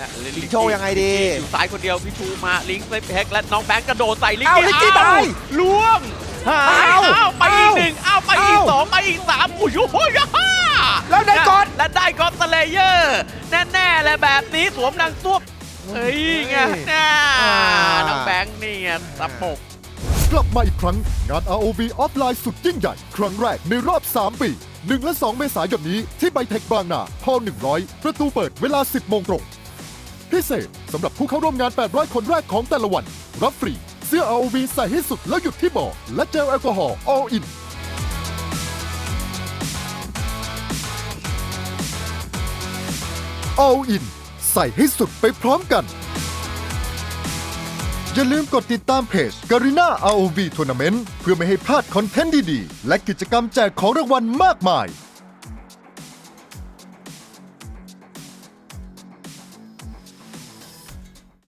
นะลิงโชว์ยังไงดีอยู่ซ้ายคนเดียวพี่ชูมาลิงก์ไปเฮกและน้องแบงค์กระโดดใส่ลิงอ้าวลิงกี้ตายล่วงอ้าอ้าววอ้าวไปอีกอ้าวหนึ่งอ้าวไปอีกอ้าวสองไปอีกสามอุ้ยโอ้ยฮ่าแล้วได้ก่อนและได้กอนสเลเยอร์แน่ๆเลยแบบนี้สวมนางซวบเฮ้ยไงน่าอ่าน้องแบงค์นี่ไงตะปกกลับมาอีกครั้งงาน ROV ออฟไลน์สุดยิ่งใหญ่ ครั้งแรกในรอบ 3 ปี 1 และ 2 เมษายนนี้ที่ไบเทคบางนาฮอล100 ประตูเปิดเวลา 10 โมงตรง พิเศษสำหรับผู้เข้าร่วมงาน 800 คนแรกของแต่ละวัน รับฟรี เสื้อ ROV ใส่ให้สุดแล้วหยุดที่บ่อและเจลแอลกอฮอล์ all in all in ใส่ให้สุดไปพร้อมกัน อย่าลืมกดติดตามเพจ Garena ROV Tournament เพื่อไม่ให้พลาดคอนเทนต์ดีๆ และกิจกรรมแจกของรางวัลมากมาย